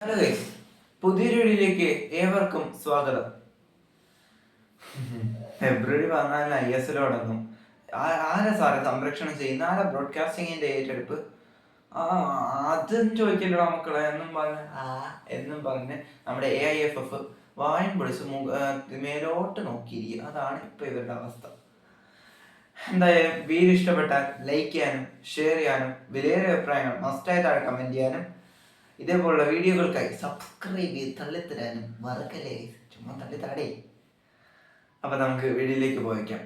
Hello വീഡിയോയിലേക്ക് ഏവർക്കും സ്വാഗതം. ഫെബ്രുവരി പതിനാലിന് ഐ എസ് എൽ തുടങ്ങും. ആരാ സാറെ സംരക്ഷണം ചെയ്യുന്ന ആരാ ബ്രോഡ്കാസ്റ്റിംഗിന്റെ ഏറ്റെടുപ്പ്? ആ അതും ചോദിക്കല്ലോ മക്കളെ എന്നും പറഞ്ഞ്. ആ എന്നും പറഞ്ഞ് നമ്മുടെ എ ഐ എഫ് എഫ് വായും പൊളിച്ച് മേലോട്ട് നോക്കിയിരിക്കുക അതാണ് ഇപ്പൊ ഇവരുടെ അവസ്ഥ. എന്തായാലും വീഡിയോ ഇഷ്ടപ്പെട്ടാൽ ലൈക്ക് ചെയ്യാനും ഷെയർ ചെയ്യാനും വിലയേറിയ അഭിപ്രായങ്ങൾ മസ്റ്റായി താഴെ കമന്റ് ചെയ്യാനും ഇതേപോലുള്ള വീഡിയോകൾക്കായി സബ്സ്ക്രൈബ് ചെയ്ത് തള്ളിത്തരാനും മറക്കല്ലേ? ചുമ്മാ തള്ളിത്താടേ അപ്പം നമുക്ക് വീഡിയോയിലേക്ക് പോയിക്കാം.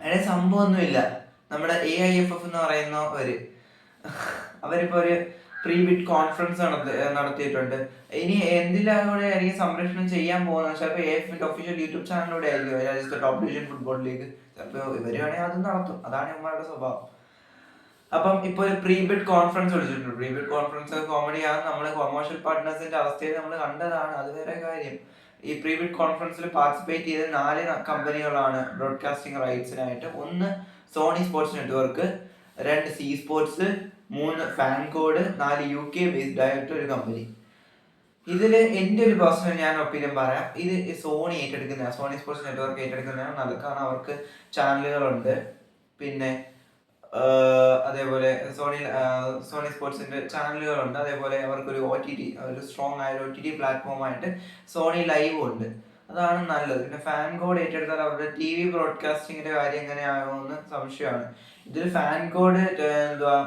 അതിന് സംഭവമൊന്നുമില്ല. നമ്മുടെ എ ഐ എഫ് എഫ് എന്ന് പറയുന്ന ഒരു അവരിപ്പോ ഒരു പ്രീ ബിറ്റ് കോൺഫറൻസ് നടത്തി നടത്തിയിട്ടുണ്ട്. ഇനി എന്തിലൂടെ ആയിരിക്കും സംരക്ഷണം ചെയ്യാൻ പോകുന്നത്? ചിലപ്പോൾ എ എഫിന്റെ ഒഫീഷ്യൽ യൂട്യൂബ് ചാനലിലൂടെ ആയിരിക്കും. ടോപ്പ് ഡിവിഷൻ ഫുട്ബോൾ ലീഗ് ചിലപ്പോൾ ഇവർ വേണമെങ്കിൽ അതും നടത്തും. അതാണ് ഇവന്മാരുടെ സ്വഭാവം. അപ്പം ഇപ്പൊ ഒരു പ്രീബിഡ് കോൺഫറൻസ് വിളിച്ചിട്ടുണ്ട്. പ്രീബിഡ് കോൺഫറൻസ് കോമഡിയാണ് നമ്മുടെ കൊമേഴ്ഷ്യൽ പാർട്ട്നേഴ്സിന്റെ അവസ്ഥയിൽ നമ്മൾ കണ്ടതാണ്. അത് വേറെ കാര്യം. ഈ പ്രീബിഡ് കോൺഫറൻസിൽ പാർട്ടിസിപ്പേറ്റ് ചെയ്ത നാല് കമ്പനികളാണ് ബ്രോഡ്കാസ്റ്റിംഗ് റൈറ്റ്സിനായിട്ട് ഒന്ന് സോണി സ്പോർട്സ് നെറ്റ്വർക്ക് രണ്ട് സി സ്പോർട്സ് മൂന്ന് ഫാൻ കോഡ് നാല് യു കെ ബേസ്ഡ് ആയിട്ട് ഒരു കമ്പനി ഇതിൽ എന്റെ ഒരു പേഴ്സണൽ ഞാൻ ഒപ്പീനിയൻ പറയാം. ഇത് സോണി ഏറ്റെടുക്കുന്ന സോണി സ്പോർട്സ് നെറ്റ്വർക്ക് ഏറ്റെടുക്കുന്നതാണ്. നല്ലത് കാരണം അവർക്ക് ചാനലുകളുണ്ട് പിന്നെ അതേപോലെ സോണി സോണി സ്പോർട്സിന്റെ ചാനലുകളുണ്ട്. അതേപോലെ അവർക്കൊരു ഒ ടി ടി ഒരു സ്ട്രോങ് ആയ ഒരു ഒ ടി ടി പ്ലാറ്റ്ഫോമായിട്ട് സോണി ലൈവ് ഉണ്ട്. അതാണ് നല്ലത്. പിന്നെ ഫാൻ കോഡ് ഏറ്റെടുത്താൽ അവരുടെ ടി വി ബ്രോഡ്കാസ്റ്റിങ്ങിന്റെ കാര്യം എങ്ങനെയാകുമെന്ന് സംശയമാണ്. ഇതിൽ ഫാൻ കോഡ് എന്തുവാ?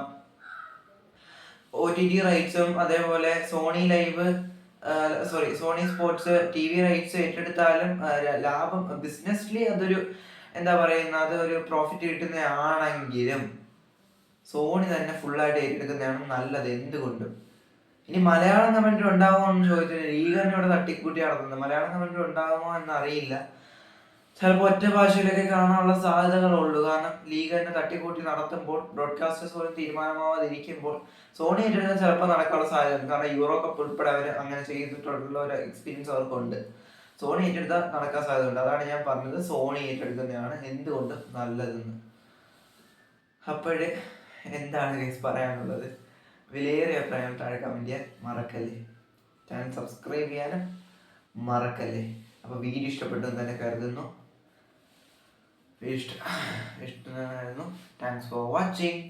ഒ ടി ടി റൈറ്റ്സും അതേപോലെ Sony live sorry Sony sports T V rights ഏറ്റെടുത്താലും ലാഭം ബിസിനസ്ലി അതൊരു എന്താ പറയുന്നത്? ഒരു പ്രോഫിറ്റ് കിട്ടുന്നതാണെങ്കിലും സോണി തന്നെ ഫുള്ളായിട്ട് ഏറ്റെടുക്കുന്നതാണ് നല്ലത് എന്തുകൊണ്ടും. ഇനി മലയാളം കമന്റ് ഉണ്ടാകുമോ എന്ന് ചോദിച്ചാൽ ലീഗറിനോട് തട്ടിക്കൂട്ടി നടത്തുന്നത്. മലയാളം കമന്റ് ഉണ്ടാകുമോ എന്നറിയില്ല. ചിലപ്പോൾ ഒറ്റ ഭാഷയിലൊക്കെ കാണാനുള്ള സാധ്യതകളുള്ളൂ. കാരണം ലീഗ് തന്നെ തട്ടിക്കൂട്ടി നടത്തുമ്പോൾ ബ്രോഡ്കാസ്റ്റേഴ്സ് പോലും തീരുമാനമാവാതിരിക്കുമ്പോൾ സോണി ഏറ്റെടുക്കാൻ ചിലപ്പോൾ നടക്കാനുള്ള സാധ്യത കാരണം യൂറോ കപ്പ് ഉൾപ്പെടെ അവർ അങ്ങനെ ചെയ്തിട്ടുള്ള ഒരു എക്സ്പീരിയൻസ് അവർക്കുണ്ട്. സോണി ഏറ്റെടുത്താൽ നടക്കാൻ സാധ്യതയുണ്ട്. അതാണ് ഞാൻ പറഞ്ഞത്. സോണി ഏറ്റെടുക്കുന്നതാണ് എന്തുകൊണ്ട് നല്ലതെന്ന്. അപ്പോഴേ എന്താണ് ഗൈസ് പറയാനുള്ളത്? വിലയേറിയ അഭിപ്രായം താഴെ കമന്റ് ചെയ്യാൻ മറക്കല്ലേ. ചാനൽ സബ്സ്ക്രൈബ് ചെയ്യാനും മറക്കല്ലേ. അപ്പോൾ വീഡിയോ ഇഷ്ടപ്പെട്ടു എന്ന് തന്നെ കരുതുന്നു. ഇഷ്ട ഇഷ്ടമായിരുന്നു. Thanks for watching